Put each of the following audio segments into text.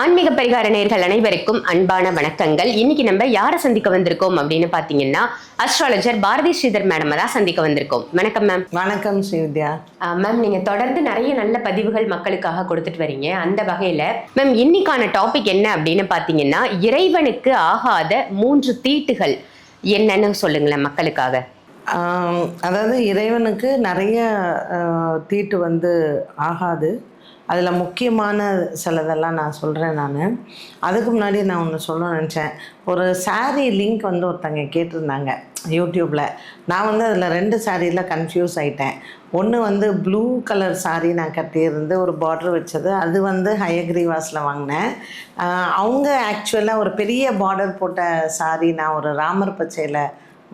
ஆன்மீக பரிகார நேர்கள் அனைவருக்கும் அன்பான வணக்கங்கள். இன்னைக்கு நம்ம யாரை சந்திக்க வந்திருக்கோம் அப்படின்னு பாத்தீங்கன்னா அஸ்ட்ராலஜர் பாரதி ஸ்ரீதர் மேடம் தான் சந்திக்க வந்திருக்கோம். வணக்கம் மேம் வணக்கம் ஸ்ரீவித்யா. மேம் நீங்க தொடர்ந்து நிறைய நல்ல பதிவுகள் மக்களுக்காக கொடுத்துட்டு வரீங்க. அந்த வகையில மேம் இன்னைக்கான டாபிக் என்ன அப்படின்னு பாத்தீங்கன்னா இறைவனுக்கு ஆகாத மூன்று தீட்டுகள் என்னன்னு சொல்லுங்களேன் மக்களுக்காக. அதாவது இறைவனுக்கு நிறைய தீட்டு வந்து ஆகாது. அதில் முக்கியமான சிலதெல்லாம் நான் சொல்கிறேன் நான். அதுக்கு முன்னாடி நான் ஒன்று சொல்ல நினச்சேன். ஒரு சாரீ லிங்க் வந்து ஒருத்தங்க கேட்டிருந்தாங்க யூடியூப்பில் நான் வந்து அதில் ரெண்டு சாரியில் கன்ஃபியூஸ் ஆகிட்டேன் ஒன்று வந்து ப்ளூ கலர் சாரீ நான் கட்டியிருந்து ஒரு பார்டர் வச்சது. அது வந்து ஹயக்ரிவாஸில் வாங்கினேன். அவங்க ஆக்சுவலாக ஒரு பெரிய பார்டர் போட்ட சாரீ நான் ஒரு ராமர் பச்சையில்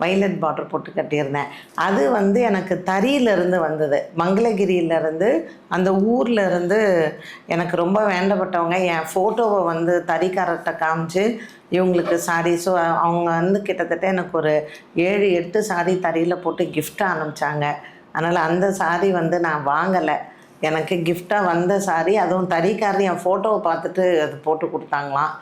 வைலட் பார்டர் போட்டு கட்டியிருந்தேன். அது வந்து எனக்கு தறியிலிருந்து வந்தது. மங்களகிரியிலேருந்து அந்த ஊர்லேருந்து எனக்கு ரொம்ப வேண்டப்பட்டவங்க. என் ஃபோட்டோவை வந்து தறிக்காரர்கிட்ட காமிச்சு இவங்களுக்கு சாரி ஸோ அவங்க வந்து கிட்டத்தட்ட எனக்கு ஒரு ஏழு எட்டு சாரி தறியில் போட்டு கிஃப்டாக அனுப்பிச்சாங்க அதனால் அந்த சாரி வந்து நான் வாங்கலை. எனக்கு கிஃப்டாக வந்த சாரி அதுவும் தறிக்காரர் என் ஃபோட்டோவை பார்த்துட்டு அது போட்டு கொடுத்தாங்களாம்.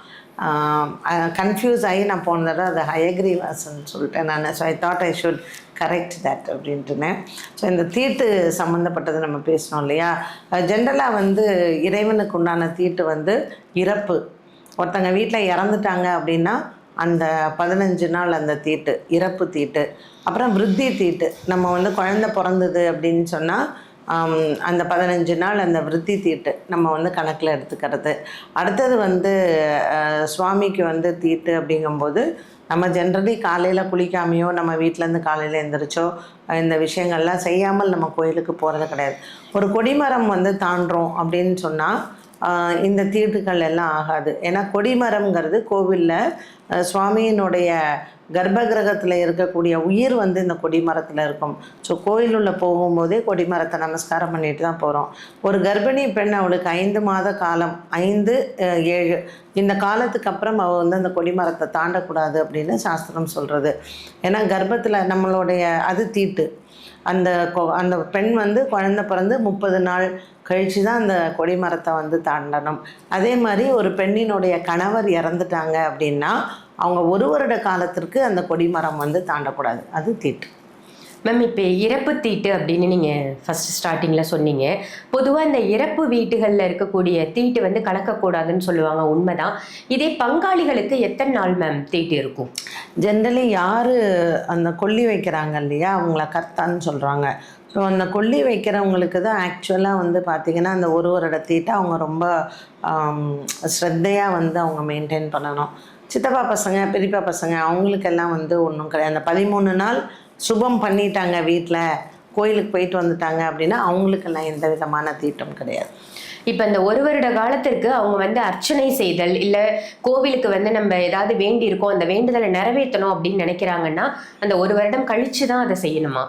கன்ஃபியூஸ் ஆகி நான் போன தடவை அது ஹயக்ரீவாசன் சொல்லிட்டேன் நான். So I thought I should correct that அப்படின்ட்டுனேன். So இந்த தீட்டு சம்மந்தப்பட்டது நம்ம பேசணும் இல்லையா? ஜென்ரலாக வந்து இறைவனுக்கு உண்டான தீட்டு வந்து இறப்பு. ஒருத்தங்க வீட்டில் இறந்துட்டாங்க அப்படின்னா அந்த பதினஞ்சு நாள் அந்த தீட்டு இறப்பு தீட்டு. அப்புறம் விருத்தி தீட்டு. நம்ம வந்து குழந்தை பிறந்தது அப்படின்னு சொன்னால் அந்த பதினஞ்சு நாள் அந்த விருத்தி தீட்டு நம்ம வந்து கணக்கில் எடுத்துக்கிறது. அடுத்தது வந்து சுவாமிக்கு வந்து தீட்டு அப்படிங்கும்போது நம்ம ஜென்ரலி காலையில் குளிக்காமையோ நம்ம வீட்டிலேருந்து காலையில் எழுந்திரிச்சோ இந்த விஷயங்கள்லாம் செய்யாமல் நம்ம கோயிலுக்கு போகிறது கிடையாது. ஒரு கொடிமரம் வந்து தாண்டுறோம் அப்படின்னு சொன்னால் இந்த தீட்டுகள் எல்லாம் ஆகாது. ஏன்னா கொடிமரம்ங்கிறது கோவிலில் சுவாமியினுடைய கர்ப்ப கிரகத்தில் இருக்கக்கூடிய உயிர் வந்து இந்த கொடிமரத்தில் இருக்கும். ஸோ கோயிலுள்ள போகும்போதே கொடிமரத்தை நமஸ்காரம் பண்ணிட்டு தான் போகிறோம் ஒரு கர்ப்பிணி பெண் அவளுக்கு ஐந்து மாத காலம் ஐந்து ஏழு. இந்த காலத்துக்கு அப்புறம் அவள் வந்து அந்த கொடிமரத்தை தாண்டக்கூடாது அப்படின்னு சாஸ்திரம் சொல்கிறது ஏன்னா கர்ப்பத்தில் நம்மளுடைய அது தீட்டு. அந்த கொ- அந்த பெண் வந்து குழந்தை பிறந்து முப்பது நாள் கழித்து தான் அந்த கொடிமரத்தை வந்து தாண்டணும். அதே மாதிரி ஒரு பெண்ணினுடைய கணவர் இறந்துட்டாங்க அப்படின்னா அவங்க ஒரு வருட காலத்திற்கு அந்த கொடிமரம் வந்து தாண்டக்கூடாது. அது தீட்டு. மேம் இப்போ இறப்பு தீட்டு அப்படின்னு நீங்கள் ஃபஸ்ட் ஸ்டார்டிங்கில் சொன்னீங்க. பொதுவாக இந்த இறப்பு வீட்டுகளில் இருக்கக்கூடிய தீட்டு வந்து கலக்கக்கூடாதுன்னு சொல்லுவாங்க உண்மைதான். இதே பங்காளிகளுக்கு எத்தனை நாள் மேம் தீட்டு இருக்கும்? ஜென்ரலி யார் அந்த கொல்லி வைக்கிறாங்க இல்லையா அவங்கள கத்தான்னு சொல்கிறாங்க ஸோ அந்த கொல்லி வைக்கிறவங்களுக்கு தான் ஆக்சுவலாக வந்து பார்த்திங்கன்னா அந்த ஒரு வருட தீட்டை அவங்க ரொம்ப ஸ்ரத்தையாக வந்து அவங்க மெயின்டைன் பண்ணணும். சித்தப்பா பசங்க பெரியப்பா பசங்க அவங்களுக்கெல்லாம் வந்து ஒன்றும் கிடையாது. அந்த பதிமூணு நாள் சுபம் பண்ணிட்டாங்க வீட்டில் கோயிலுக்கு போயிட்டு வந்துட்டாங்க அப்படின்னா அவங்களுக்கெல்லாம் எந்த விதமான தீட்டம் கிடையாது. இப்போ இந்த ஒரு வருட காலத்திற்கு அவங்க வந்து அர்ச்சனை செய்தல் இல்லை கோவிலுக்கு வந்து நம்ம ஏதாவது வேண்டி இருக்கோம் அந்த வேண்டுதலை நிறைவேற்றணும் அப்படின்னு நினைக்கிறாங்கன்னா அந்த ஒரு வருடம் கழிச்சு தான் அதை செய்யணுமா?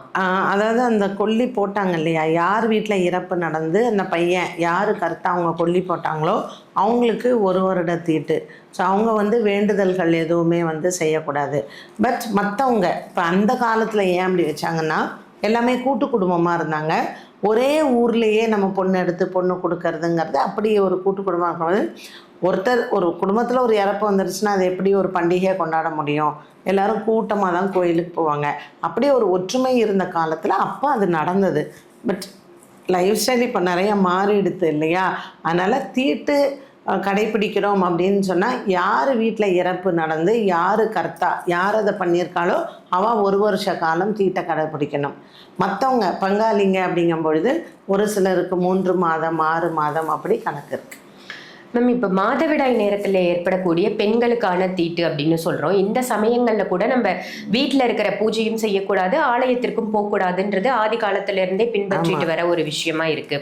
அதாவது அந்த கொல்லி போட்டாங்க இல்லையா? யார் வீட்டில் இறப்பு நடந்து அந்த பையன் யார் கருத்தா அவங்க கொல்லி போட்டாங்களோ அவங்களுக்கு ஒரு வருட தீட்டு. ஸோ அவங்க வந்து வேண்டுதல்கள் எதுவுமே வந்து செய்யக்கூடாது. பட் மற்றவங்க இப்போ அந்த காலத்தில் ஏன் அப்படி வச்சாங்கன்னா எல்லாமே கூட்டு குடும்பமாக இருந்தாங்க. ஒரே ஊர்லேயே நம்ம பொண்ணு எடுத்து பொண்ணு கொடுக்கறதுங்கிறது அப்படியே ஒரு கூட்டு குடும்பம் ஒருத்தர் ஒரு குடும்பத்தில் ஒரு இறப்பு வந்துருச்சுன்னா அது எப்படி ஒரு பண்டிகையை கொண்டாட முடியும்? எல்லாரும் கூட்டமாக தான் கோயிலுக்கு போவாங்க. அப்படியே ஒரு ஒற்றுமை இருந்த காலத்தில் அப்போ அது நடந்தது. பட் லைஃப் ஸ்டைல் இப்போ நிறைய மாறிடுது இல்லையா? அதனால் தீட்டு கடைபிடிக்கிறோம் அப்படின்னு சொன்னால் யார் வீட்டில் இறப்பு நடந்து யார் கர்த்தா யார் அதை பண்ணியிருக்காளோ அவள் ஒரு வருஷ காலம் தீட்டை கடைப்பிடிக்கணும் மற்றவங்க பங்காளிங்க அப்படிங்கும் பொழுது ஒரு சிலருக்கு மூன்று மாதம் ஆறு மாதம் அப்படி கணக்கு இருக்குது மேம் இப்போ மாதவிடாய் நேரத்தில் ஏற்படக்கூடிய பெண்களுக்கான தீட்டு அப்படின்னு சொல்கிறோம் இந்த சமயங்களில் கூட நம்ம வீட்டில் இருக்கிற பூஜையும் செய்யக்கூடாது ஆலயத்திற்கும் போகக்கூடாதுன்றது ஆதி காலத்துல இருந்தே பின்பற்றிட்டு வர ஒரு விஷயமா இருக்கு.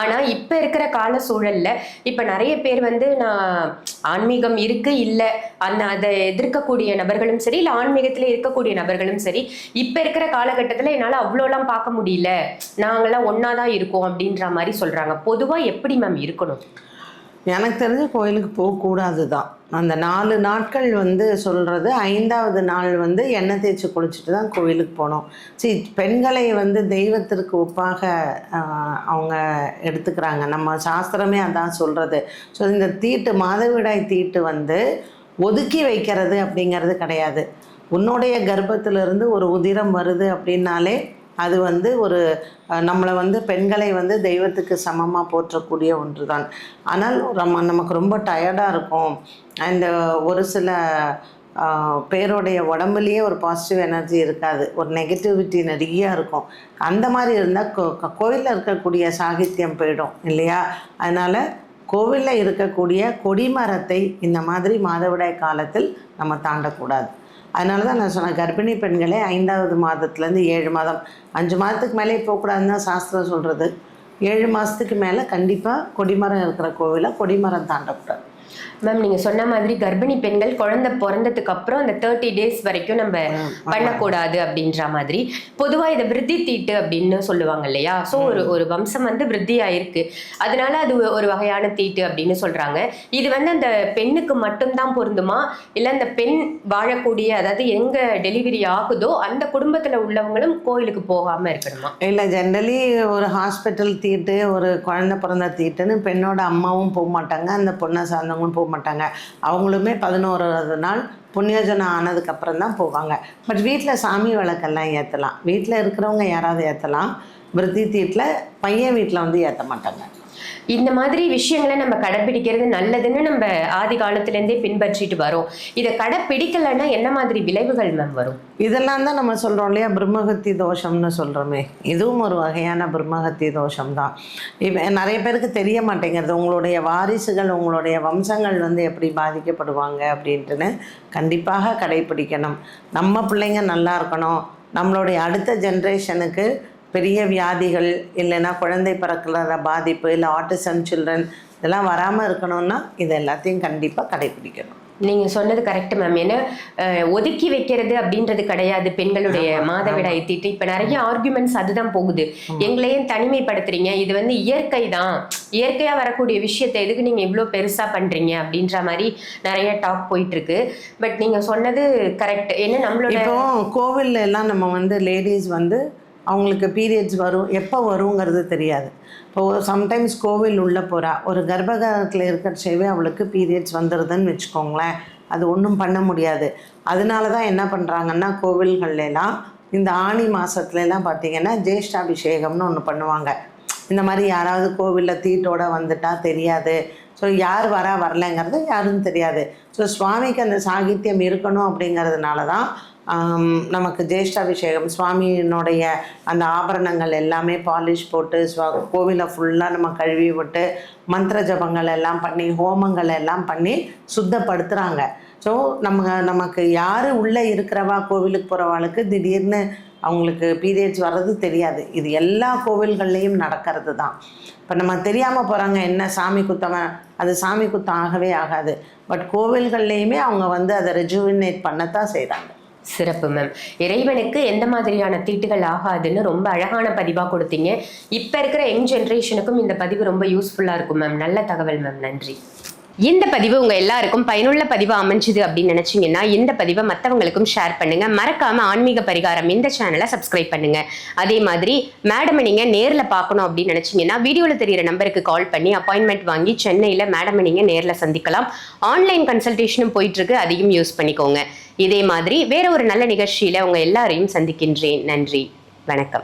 ஆனால் இப்போ இருக்கிற கால சூழல்ல இப்போ நிறைய பேர் வந்து நான் ஆன்மீகம் இருக்கு இல்லை அந்த அதை எதிர்க்கக்கூடிய நபர்களும் சரி இல்லை ஆன்மீகத்தில் இருக்கக்கூடிய நபர்களும் சரி இப்போ இருக்கிற காலகட்டத்தில் என்னால் அவ்வளோலாம் பார்க்க முடியல. நாங்களாம் ஒன்றா தான் இருக்கோம் அப்படின்ற மாதிரி சொல்கிறாங்க பொதுவாக எப்படி மேம் இருக்கணும்? எனக்கு தெரிஞ்சு கோயிலுக்கு போகக்கூடாது தான் அந்த நாலு நாட்கள் வந்து சொல்கிறது ஐந்தாவது நாள் வந்து எண்ணெய் தேய்ச்சி குளிச்சுட்டு தான் கோயிலுக்கு போகணும் சரி பெண்களை வந்து தெய்வத்திற்கு ஒப்பாக அவங்க எடுத்துக்கிறாங்க. நம்ம சாஸ்திரமே அதான் சொல்கிறது ஸோ இந்த தீட்டு மாதவிடாய் தீட்டு வந்து ஒதுக்கி வைக்கிறது அப்படிங்கிறது கிடையாது. உன்னுடைய கர்ப்பத்திலிருந்து ஒரு உதிரம் வருது அப்படின்னாலே அது வந்து ஒரு நம்மளை வந்து பெண்களை வந்து தெய்வத்துக்கு சமமாக போற்றக்கூடிய ஒன்று தான் ஆனால் நம்ம நமக்கு ரொம்ப டயர்டாக இருக்கும். அந்த ஒரு சில பேருடைய உடம்புலேயே ஒரு பாசிட்டிவ் எனர்ஜி இருக்காது. ஒரு நெகட்டிவிட்டி நிறைய இருக்கும். அந்த மாதிரி இருந்தால் கோ கோவிலில் இருக்கக்கூடிய சாகித்யம் போயிடும் இல்லையா? அதனால் கோவிலில் இருக்கக்கூடிய கொடிமரத்தை இந்த மாதிரி மாதவிடாய் காலத்தில் நம்ம தாண்டக்கூடாது. அதனால தான் நான் சொன்னேன் கர்ப்பிணி பெண்களே ஐந்தாவது மாதத்துலேருந்து ஏழு மாதம். அஞ்சு மாதத்துக்கு மேலே போகக்கூடாதுன்னு தான் சாஸ்திரம் சொல்கிறது ஏழு மாதத்துக்கு மேலே கண்டிப்பாக கொடிமரம் இருக்கிற கோவிலை கொடிமரம் தாண்டக்கூடாது. மேம் நீங்க சொன்ன மாதிரி கர்ப்பிணி பெண்கள் குழந்தை பிறந்ததுக்கு அப்புறம் அந்த தேர்ட்டி டேஸ் வரைக்கும் நம்ம பண்ணக்கூடாது அப்படின்ற மாதிரி. பொதுவா இதை விருத்தி தீட்டு அப்படின்னு சொல்லுவாங்க இல்லையா? சோ ஒரு ஒரு வம்சம் வந்து விருத்தி ஆயிருக்கு அதனால அது ஒரு வகையான தீட்டு அப்படின்னு சொல்றாங்க. இது வந்து அந்த பெண்ணுக்கு மட்டும்தான் பொருந்துமா? இல்ல அந்த பெண் வாழக்கூடிய அதாவது எங்க டெலிவரி ஆகுதோ அந்த குடும்பத்துல உள்ளவங்களும் கோயிலுக்கு போகாம இருக்கணுமா? இல்லை ஜென்ரலி ஒரு ஹாஸ்பிட்டல் தீட்டு ஒரு குழந்தை பிறந்த தீட்டுன்னு பெண்ணோட அம்மாவும் போக மாட்டாங்க. அந்த பொண்ணை சார்ந்தவங்களும் போக மாட்டாங்க. அவங்களுமே பதினோராவது நாள் புண்ணியோஜனம் ஆனதுக்கப்புறம் தான் போவாங்க. பட் வீட்டில் சாமி விளக்கெல்லாம் ஏற்றலாம் வீட்டில் இருக்கிறவங்க யாராவது ஏற்றலாம் விருத்தி தீட்டில் பையன் வீட்டில் வந்து ஏற்ற மாட்டாங்க. இந்த மாதிரி விஷயங்களை நம்ம கடைப்பிடிக்கிறது நல்லதுன்னு நம்ம ஆதி காலத்திலேருந்தே பின்பற்றிட்டு வரோம். இதை கடைப்பிடிக்கலைன்னா என்ன மாதிரி விளைவுகள் மேம் வரும்? இதெல்லாம் தான் நம்ம சொல்கிறோம் இல்லையா? பிரம்மகத்தி தோஷம்னு சொல்கிறோமே இதுவும் ஒரு வகையான பிரம்மகத்தி தோஷம் தான் இப்போ நிறைய பேருக்கு தெரிய மாட்டேங்கிறது. உங்களுடைய வாரிசுகள் உங்களுடைய வம்சங்கள் வந்து எப்படி பாதிக்கப்படுவாங்க அப்படின்ட்டுன்னு கண்டிப்பாக கடைப்பிடிக்கணும். நம்ம பிள்ளைங்க நல்லா இருக்கணும். நம்மளுடைய அடுத்த ஜென்ரேஷனுக்கு பெரிய வியாதிகள் இல்லைன்னா குழந்தை பிறக்கிற பாதிப்பு இல்லை ஆட்டிசம் சில்ட்ரன் இதெல்லாம் வராமல் இருக்கணும்னா இது எல்லாத்தையும் கண்டிப்பாக கடைப்பிடிக்கணும். நீங்க சொன்னது கரெக்ட் மேம் ஏன்னா ஒதுக்கி வைக்கிறது அப்படின்றது கிடையாது. பெண்களுடைய மாதவிடாய் தீட்டு. இப்ப நிறைய ஆர்குமெண்ட்ஸ் அதுதான் போகுது. எங்களையும் தனிமைப்படுத்துறீங்க. இது வந்து இயற்கை தான். இயற்கையா வரக்கூடிய விஷயத்தை எதுக்கு நீங்க இவ்வளோ பெருசா பண்றீங்க அப்படின்ற மாதிரி நிறைய டாக் போயிட்டு இருக்கு பட் நீங்க சொன்னது கரெக்ட் ஏன்னா நம்மளோட கோவில்ல எல்லாம் நம்ம வந்து லேடிஸ் வந்து அவங்களுக்கு பீரியட்ஸ் வரும். எப்போ வருங்கிறது தெரியாது. இப்போ சம்டைம்ஸ் கோவில் உள்ளே போகிறா ஒரு கர்ப்பகாரத்தில் இருக்கிறச்சேவே அவளுக்கு பீரியட்ஸ் வந்துடுதுன்னு வச்சுக்கோங்களேன். அது ஒன்றும் பண்ண முடியாது. அதனால தான் என்ன பண்ணுறாங்கன்னா கோவில்கள்லாம் இந்த ஆணி மாதத்துலலாம் பார்த்திங்கன்னா ஜேஷ்டாபிஷேகம்னு ஒன்று பண்ணுவாங்க. இந்த மாதிரி யாராவது கோவிலில் தீட்டோட வந்துட்டா தெரியாது. ஸோ யார் வரா வரலைங்கிறது யாரும் தெரியாது. ஸோ சுவாமிக்கு அந்த சாகித்யம் இருக்கணும் அப்படிங்கிறதுனால தான் நமக்கு ஜேஷ்டாபிஷேகம் சுவாமியினுடைய அந்த ஆபரணங்கள் எல்லாமே பாலிஷ் போட்டு ஸ்வா கோவிலை ஃபுல்லாக நம்ம கழுவி விட்டு மந்திர ஜபங்கள் எல்லாம் பண்ணி ஹோமங்கள் எல்லாம் பண்ணி சுத்தப்படுத்துகிறாங்க ஸோ நம்ம நமக்கு யார் உள்ளே இருக்கிறவா கோவிலுக்கு போகிறவாளுக்கு திடீர்னு அவங்களுக்கு பீரியட்ஸ் வர்றது தெரியாது. இது எல்லா கோவில்கள்லேயும் நடக்கிறது தான் இப்போ நம்ம தெரியாமல் போகிறாங்க என்ன சாமி குத்தவன்? அது சாமி குத்தம் ஆகவே ஆகாது. பட் கோவில்கள்லேயுமே அவங்க வந்து அதை ரெஜுவினேட் பண்ணத்தான் செய்கிறாங்க சிறப்பு மேம் இறைவனுக்கு எந்த மாதிரியான தீட்டுகள் ஆகாதுன்னு ரொம்ப அழகான பதிவாக கொடுத்தீங்க. இப்போ இருக்கிற யங் ஜென்ரேஷனுக்கும் இந்த பதிவு ரொம்ப யூஸ்ஃபுல்லாக இருக்கும் மேம் நல்ல தகவல் மேம் நன்றி. இந்த பதிவு உங்க எல்லாருக்கும் பயனுள்ள பதிவா அமைஞ்சுது அப்படின்னு நினைச்சீங்கன்னா இந்த பதிவை மற்றவங்களுக்கும் ஷேர் பண்ணுங்க. மறக்காம ஆன்மீக பரிகாரம் இந்த சேனலை சப்ஸ்கிரைப் பண்ணுங்க. அதே மாதிரி மேடமை நீங்க நேரில் பார்க்கணும் அப்படின்னு நினைச்சீங்கன்னா வீடியோல தெரியிற நம்பருக்கு கால் பண்ணி அப்பாயின்மெண்ட் வாங்கி சென்னையில மேடமை நீங்க நேரில் சந்திக்கலாம். ஆன்லைன் கன்சல்டேஷனும் போயிட்டு இருக்கு அதையும் யூஸ் பண்ணிக்கோங்க. இதே மாதிரி வேற ஒரு நல்ல நிகழ்ச்சியில உங்க எல்லாரையும் சந்திக்கின்றேன். நன்றி. வணக்கம்.